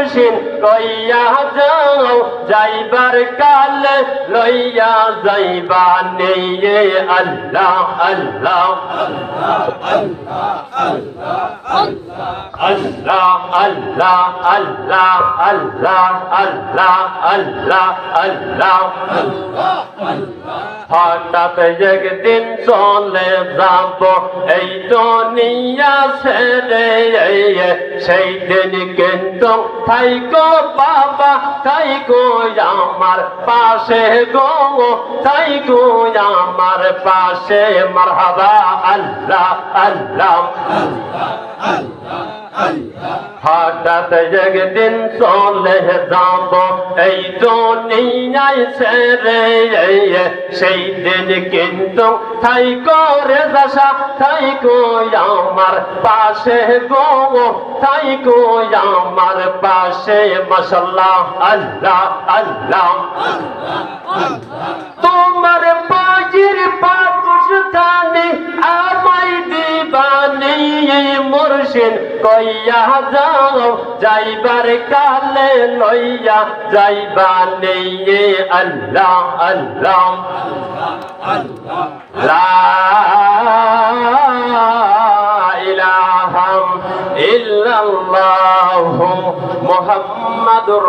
মুর্শিদ কইয়া যাও, যাইবার কাল লইয়া যাইবা নেয়ে আল্লাহ আল্লাহ আল্লাহ আল্লাহ আল্লাহ আল্লাহ আল্লাহ আল্লাহ আল্লাহ হঠাৎ একদিন চলে যাব, এই দুনিয়া ছেড়ে সেই দিন কিন্তু থাইকো বাবা থাইকো আমার পাশে গো থাইকো আমার পাশে। মারহাবা আল্লাহ। আল্লাহ আল্লাহ আল্লাহ। হঠাৎ একদিন চলে যাব। এই দুনিয়ায় ছেড়ে সেই দিন কিন্তু তাই করে দশা গো আমার পাশে গো গো আমার পাশে, মশাল্লাহ, আল্লাহ আল্লাহ। মুর্শিদ কইয়া যাও যাইবার কালে লইয়া যাইবা নেই আল্লাহ আল্লাহ। লা ইলাহা ইল্লাল্লাহু মুহাম্মাদুর